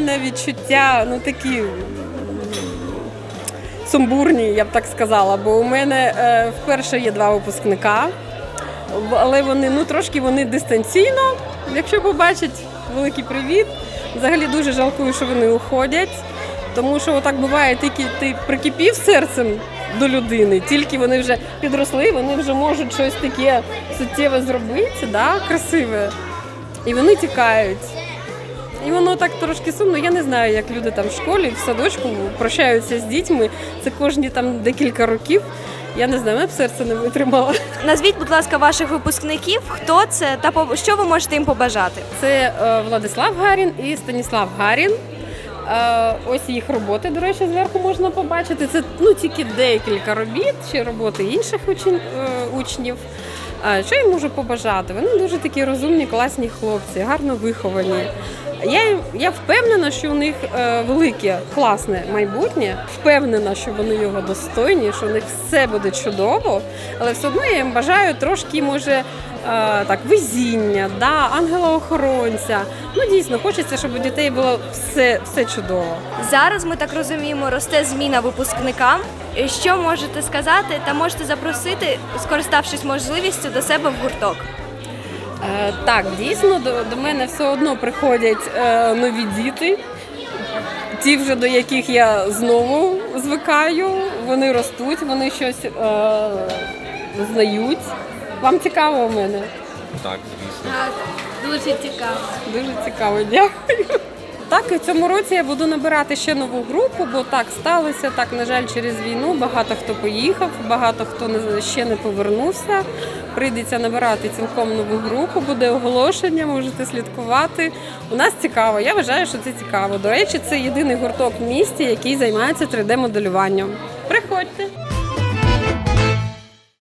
мене відчуття ну такі сумбурні, я б так сказала. Бо у мене е, вперше є два випускника, але вони ну трошки вони дистанційно. Якщо побачать, великий привіт. Взагалі дуже жалкую, що вони уходять. Тому що отак буває, тільки ти прикипів серцем до людини, тільки вони вже підросли, вони вже можуть щось таке суттєве зробити, да, красиве. І вони тікають. І воно так трошки сумно. Я не знаю, як люди там в школі, в садочку прощаються з дітьми. Це кожні там декілька років. Я не знаю, мене б серце не витримало. Назвіть, будь ласка, ваших випускників, хто це та що ви можете їм побажати? Це е, Владислав Гарін і Станіслав Гарін. Е, ось їх роботи, до речі, зверху можна побачити. Це ну тільки декілька робіт чи роботи інших учень, е, учнів. Що я можу побажати? Вони дуже такі розумні, класні хлопці, гарно виховані. Я, я впевнена, що у них е, велике класне майбутнє. Впевнена, що вони його достойні, що у них все буде чудово, але все одно я їм бажаю трошки, може, е, так, везіння, да, ангела-охоронця. Ну дійсно, хочеться, щоб у дітей було все, все чудово. Зараз ми так розуміємо, росте зміна випускникам. Що можете сказати та можете запросити, скориставшись можливістю до себе в гурток? Е, так, дійсно, до, до мене все одно приходять е, нові діти. Ті, вже до яких я знову звикаю, вони ростуть, вони щось е, знають. Вам цікаво у мене? Так, звісно. Дуже цікаво. Дуже цікаво, дякую. Так, і в цьому році я буду набирати ще нову групу, бо так сталося. Так, на жаль, через війну багато хто поїхав, багато хто ще не повернувся. Прийдеться набирати цілком нову групу, буде оголошення, можете слідкувати. У нас цікаво. Я вважаю, що це цікаво. До речі, це єдиний гурток в місті, який займається 3D-моделюванням. Приходьте.